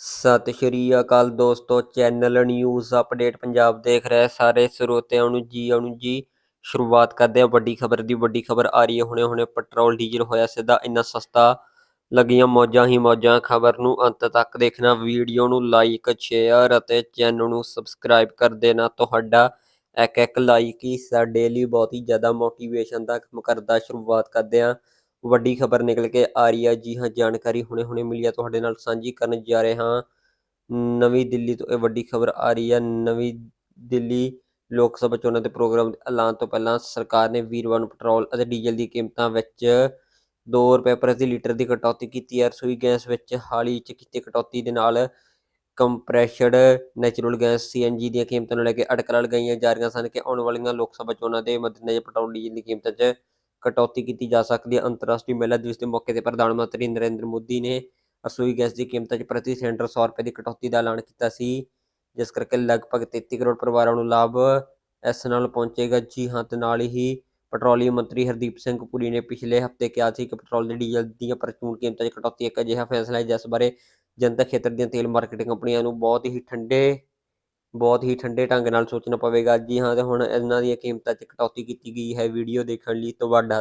ਸਤਿ ਸ਼੍ਰੀ ਅਕਾਲ ਦੋਸਤੋ, channel news update Punjab ਦੇਖ ਰਹੇ ਸਾਰੇ ਸਰੋਤਿਆਂ ਨੂੰ ਜੀ ਆਇਆਂ ਜੀ। ਸ਼ੁਰੂਆਤ ਕਰਦੇ ਆ ਵੱਡੀ ਖਬਰ ਦੀ, ਵੱਡੀ ਖਬਰ ਆ ਰਹੀ ਹੈ। ਹੁਣੇ ਹੁਣੇ ਪੈਟਰੋਲ, ਡੀਜ਼ਲ ਹੋਇਆ ਸਿੱਧਾ, ਇੰਨਾ ਸਸਤਾ ਲੱਗੀਆਂ ਮੌਜਾਂ ਹੀ ਮੌਜਾਂ। ਖਬਰ ਨੂੰ ਅੰਤ ਤੱਕ ਦੇਖਣਾ, ਵੀਡੀਓ ਨੂੰ ਲਾਈਕ ਸ਼ੇਅਰ ਅਤੇ ਚੈਨਲ ਨੂੰ ਸਬਸਕ੍ਰਾਈਬ ਕਰ ਦੇਣਾ। ਤੁਹਾਡਾ ਇੱਕ ਇੱਕ ਲਾਈਕ ਹੀ ਸਾਡੇ ਲਈ ਬਹੁਤ ਹੀ ਜ਼ਿਆਦਾ ਮੋਟੀਵੇਸ਼ਨ ਦਾ ਕੰਮ ਕਰਦਾ। ਸ਼ੁਰੂਆਤ ਕਰਦੇ ਆ ਵੱਡੀ ਖਬਰ ਨਿਕਲ ਕੇ ਆ ਰਹੀ ਹੈ ਜੀ ਹਾਂ, ਜਾਣਕਾਰੀ ਹੁਣੇ ਹੁਣੇ ਮਿਲੀ ਹੈ ਤੁਹਾਡੇ ਨਾਲ ਸਾਂਝੀ ਕਰਨ ਜਾ ਰਹੇ ਹਾਂ। ਨਵੀਂ ਦਿੱਲੀ ਤੋਂ ਇਹ ਵੱਡੀ ਖਬਰ ਆ ਰਹੀ ਹੈ ਨਵੀਂ ਦਿੱਲੀ ਲੋਕ ਸਭਾ ਚੋਣਾਂ ਦੇ ਪ੍ਰੋਗਰਾਮ ਦੇ ਐਲਾਨ ਤੋਂ ਪਹਿਲਾਂ ਸਰਕਾਰ ਨੇ ਵੀਰਵਾਰ ਨੂੰ ਪੈਟਰੋਲ ਅਤੇ ਡੀਜ਼ਲ ਦੀ ਕੀਮਤਾਂ ਵਿੱਚ 2 ਰੁਪਏ ਪ੍ਰਤੀ ਲੀਟਰ ਦੀ ਕਟੌਤੀ ਕੀਤੀ ਹੈ ਰਸੋਈ ਗੈਸ ਵਿੱਚ ਹਾਲ ਹੀ 'ਚ ਕੀਤੀ ਕਟੌਤੀ ਦੇ ਨਾਲ ਕੰਪਰੈਸ਼ਡ ਨੈਚੁਰਲ ਗੈਸ ਸੀਐਨਜੀ ਦੀਆਂ ਕੀਮਤਾਂ ਨੂੰ ਲੈ ਕੇ ਅਟਕਲਾਂ ਲਗਾਈਆਂ ਜਾ ਰਹੀਆਂ ਸਨ ਕਿ ਆਉਣ ਵਾਲੀਆਂ ਲੋਕ ਸਭਾ ਚੋਣਾਂ ਦੇ ਮੱਦੇਨਜ਼ਰ ਪੈਟਰੋਲ ਡੀਜ਼ਲ ਦੀ ਕੀਮਤਾਂ 'ਚ ਕਟੌਤੀ ਕੀਤੀ ਜਾ ਸਕਦੀ ਹੈ। ਅੰਤਰਰਾਸ਼ਟਰੀ ਮਹਿਲਾ ਦਿਵਸ ਦੇ ਮੌਕੇ ਤੇ ਪ੍ਰਧਾਨ ਮੰਤਰੀ ਨਰਿੰਦਰ ਮੋਦੀ ਨੇ ਰਸੋਈ ਗੈਸ ਦੀ ਕੀਮਤਾਂ 'ਚ ਪ੍ਰਤੀ ਸਿਲੰਡਰ 100 ਰੁਪਏ ਦੀ ਕਟੌਤੀ ਦਾ ਐਲਾਨ ਕੀਤਾ ਸੀ। ਜਿਸ ਕਰਕੇ ਲਗਭਗ 33 ਕਰੋੜ ਪਰਿਵਾਰਾਂ ਨੂੰ ਲਾਭ ਇਸ ਨਾਲ ਪਹੁੰਚੇਗਾ। ਜੀ ਹਾਂ, ਤੇ ਨਾਲ ਹੀ ਪੈਟਰੋਲੀਅਮ ਮੰਤਰੀ ਹਰਦੀਪ ਸਿੰਘ ਪੁਰੀ ਨੇ ਪਿਛਲੇ ਹਫ਼ਤੇ ਕਿਹਾ ਸੀ ਕਿ ਪੈਟਰੋਲ ਤੇ ਡੀਜ਼ਲ ਦੀਆਂ ਪ੍ਰਚੂਨ ਕੀਮਤਾਂ 'ਚ ਕਟੌਤੀ ਇੱਕ ਅਜਿਹਾ ਫੈਸਲਾ ਹੈ, ਜਿਸ ਬਾਰੇ ਜਨਤਕ ਖੇਤਰ ਦੀਆਂ ਤੇਲ ਮਾਰਕੀਟਿੰਗ ਕੰਪਨੀਆਂ ਨੂੰ ਬਹੁਤ ਹੀ ਠੰਡੇ ਬਹੁਤ ਹੀ ਠੰਡੇ ਢੰਗ ਨਾਲ ਸੋਚਣਾ ਪਵੇਗਾ। ਜੀ ਹਾਂ, ਤੇ ਹੁਣ ਇਹਨਾਂ ਦੀਆਂ ਕੀਮਤਾਂ 'ਚ ਕਟੌਤੀ ਕੀਤੀ ਗਈ ਹੈ। ਵੀਡੀਓ ਦੇਖਣ ਲਈ ਤੁਹਾਡਾ